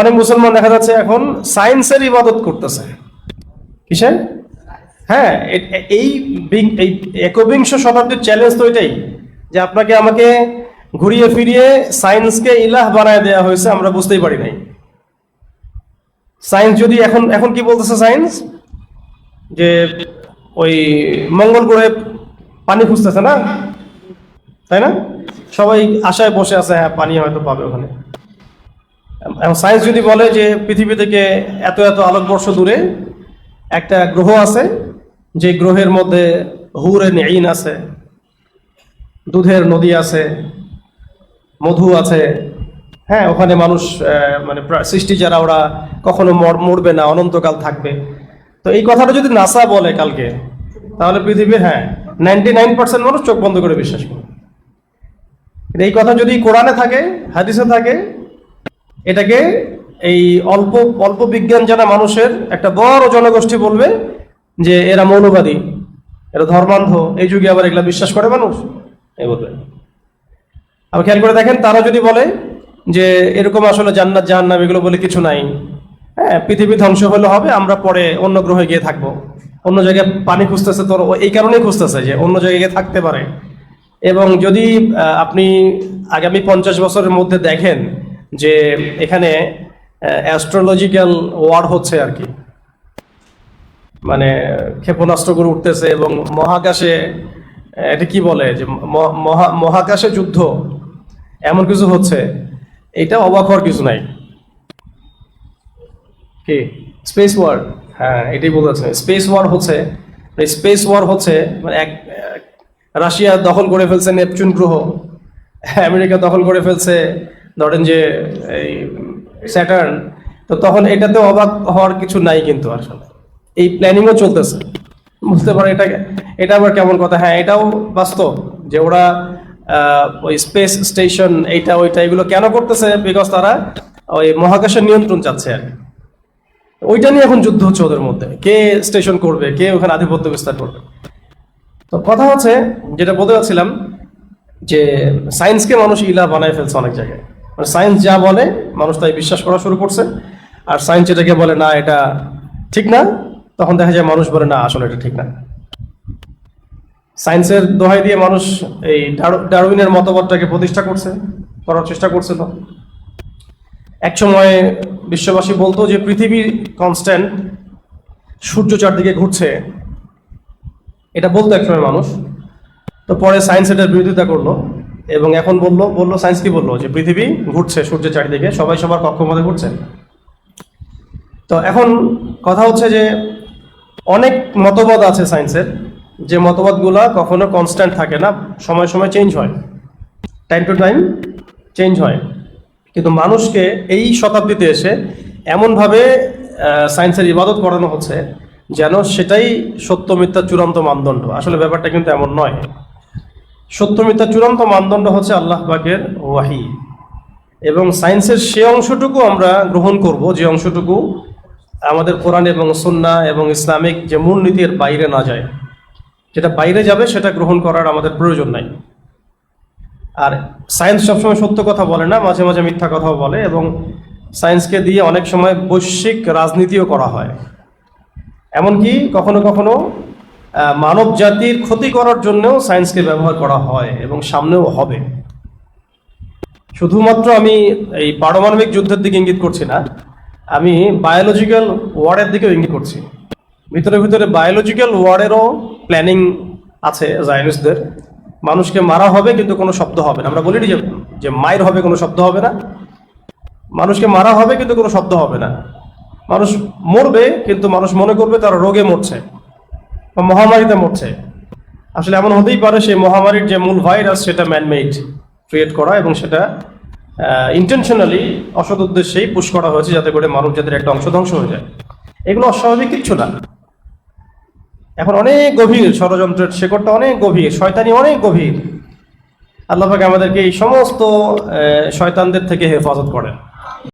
অনেক মুসলমান দেখা যাচ্ছে এখন সায়েন্সের ইবাদত করতেছে। কিসের? হ্যাঁ এই এই একবিংশ শতাব্দীর চ্যালেঞ্জ তো এটাই যে আপনাকে আমাকে ঘুরিয়ে ফিরিয়ে সায়েন্সকে ইলাহ বানায় দেওয়া হয়েছে, আমরা বুঝতেই পারি নাই। সায়েন্স যদি এখন এখন কি বলতেছে সায়েন্স? যে ওই মঙ্গল গ্রহে পানি খুঁজতেছে না? তাই না? সবাই আশায় বসে আছে হ্যাঁ পানি হয়তো পাবে ওখানে। সায়েন্স যদি বলে যে পৃথিবী থেকে এত এত আলোকবর্ষ দূরে একটা গ্রহ আছে, যে গ্রহের মধ্যে হুরে নেইন আছে, দুধের নদী আছে, মধু আছে হ্যাঁ ওখানে মানুষ মানে সৃষ্টি যারা, ওরা কখনো মর- মরবে না, অনন্তকাল থাকবে। তো এই কথাটা যদি নাসা বলে কালকে, তাহলে পৃথিবীর হ্যাঁ নাইনটি নাইন পার্সেন্ট মানুষ চোখ বন্ধ করে বিশ্বাস করে। এই কথা যদি কোরআনে থাকে, হাদিসে থাকে এটাকে এই অল্প অল্প বিজ্ঞান জানা মানুষের একটা বড় জনগোষ্ঠী বলবে যে এরা মৌলবাদী, এরা ধর্মান্ধ, এই যুগে আবার এগুলা বিশ্বাস করে মানুষ? এই বলবে। আবার খেয়াল করে দেখেন, তারা যদি বলে যে এরকম আসলে জান্নাত, জাহান্নাম এগুলো বলে কিছু নাই হ্যাঁ পৃথিবী ধ্বংস হলে হবে, আমরা পরে অন্য গ্রহে গিয়ে থাকব। অন্য জায়গায় পানি খুঁজতেছে তোর, এই কারণেই খুঁজতেছে যে অন্য জায়গায় গিয়ে থাকতে পারে। এবং যদি আপনি আগামী পঞ্চাশ বছরের মধ্যে দেখেন যে এখানে অ্যাস্ট্রোলজিক্যাল ওয়ার হচ্ছে আর কি। মানে ক্ষেপণাস্ত্রগুলো উঠতেছে এবং মহাকাশে এটা কি বলে? যে মহাকাশে যুদ্ধ, এমন কিছু হচ্ছে, এটা অবাক হওয়ার কিছু নাই। কি? স্পেস ওয়ার হ্যাঁ এটাই বলতে স্পেস ওয়ার হচ্ছে স্পেস ওয়ার হচ্ছে মানে এক- রাশিয়া দখল করে ফেলছে নেপচুন গ্রহ, আমেরিকা দখল করে ফেলছে ধরেন যে, এই স্যাটার্ন তো তখন এটাতে অবাক হওয়ার কিছু নাই কিন্তু আসলে এই প্ল্যানিংও চলতেছে। বুঝতে পারে এটা এটা আবার কেমন কথা? হ্যাঁ এটাও বাস্তব যে ওরা ওই স্পেস স্টেশন এইটা, ওইটা এগুলো কেন করতেছে? বিকজ তারা ওই মহাকাশের নিয়ন্ত্রণ চাচ্ছে আর। ওইটা নিয়ে এখন যুদ্ধ হচ্ছে ওদের মধ্যে। কে স্টেশন করবে? কে ওখানে আধিপত্য বিস্তার করবে? তো কথা হচ্ছে, যেটা বলতে চাচ্ছিলাম যে সায়েন্সকে মানুষ ইলা বানায় ফেলছে অনেক জায়গায়। মানে সায়েন্স যা বলে, মানুষ তাই বিশ্বাস করা শুরু করছে। আর সায়েন্স যেটাকে বলে, না, এটা ঠিক না, তখন দেখা যায় মানুষ বলে, না, আসলে এটা ঠিক না। সায়েন্সের দোহাই দিয়ে মানুষ এই ডার- ডারউইনের মতবাদটাকে প্রতিষ্ঠা করছে, করার চেষ্টা করছিল এক সময় বিশ্ববাসী বলতো যে, পৃথিবী কনস্ট্যান্ট সূর্য চারদিকে ঘুরছে। এটা বলতো একসময় মানুষ। তো পরে সায়েন্স এটার বিরোধিতা করল। এবং এখন বলল বলল সায়েন্স কি বলল? যে পৃথিবী ঘুরছে সূর্যের চারিদিকে, সবাই সবার কক্ষপথে ঘুরছে। তো এখন কথা হচ্ছে যে অনেক মতবাদ আছে সায়েন্সের যে মতবাদগুলা কখনো কনস্ট্যান্ট থাকে না, সময় সময় চেঞ্জ হয়। টাইম টু টাইম চেঞ্জ হয়। কিন্তু মানুষকে এই শতাব্দীতে এসে এমনভাবে সায়েন্সের ইবাদত করানো হচ্ছে যেন সেটাই সত্য, মিথ্যা, চূড়ান্ত মানদণ্ড। আসলে ব্যাপারটা কিন্তু এমন নয়। সত্য মিথ্যা চূড়ান্ত মানদণ্ড হচ্ছে আল্লাহ পাকের ওয়াহি। এবং সায়েন্সের সে অংশটুকু আমরা গ্রহণ করব, যে অংশটুকু আমাদের কোরআন এবং সুন্না এবং ইসলামিক যে মূলনীতির বাইরে না যায়। যেটা বাইরে যাবে, সেটা গ্রহণ করার আমাদের প্রয়োজন নাই। আর সায়েন্স সবসময় সত্য কথা বলে না, মাঝে মাঝে মিথ্যা কথাও বলে, এবং সায়েন্সকে দিয়ে অনেক সময় বৈশ্বিক রাজনীতিও করা হয়। এমনকি কখনো কখনো মানব জাতির ক্ষতি করার জন্যও সায়েন্সকে ব্যবহার করা হয় এবং সামনেও হবে। শুধুমাত্র আমি এই পারমাণবিক যুদ্ধের দিকে ইঙ্গিত করছি না, আমি বায়োলজিক্যাল ওয়ারের দিকেও ইঙ্গিত করছি। ভিতরে ভিতরে বায়োলজিক্যাল ওয়ারেরও প্ল্যানিং আছে জায়নিস্টদের মানুষকে মারা হবে কিন্তু কোনো শব্দ হবে না। আমরা বলি যে যে মায়ের হবে কোনো শব্দ হবে না। মানুষকে মারা হবে কিন্তু কোনো শব্দ হবে না। মানুষ মরবে কিন্তু মানুষ মনে করবে তারা রোগে মরছে। বা মহামারীতে মরছে। আসলে এমন হতেই পারে সেই মহামারীর যে মূল ভাইরাস সেটা ম্যানমেড ক্রিয়েট করা এবং সেটা ইন্টেনশনালি অসৎ উদ্দেশ্যেই পুশ করা হয়েছে যাতে করে মানব জাতির একটা অংশ ধ্বংস হয়ে যায়। এগুলো অস্বাভাবিক কিচ্ছু না। এখন অনেক গভীর ষড়যন্ত্রের শেকড়টা অনেক গভীর, শয়তানি অনেক গভীর। আল্লাহ পাক আমাদেরকে এই সমস্ত শয়তানদের থেকে হেফাজত করেন।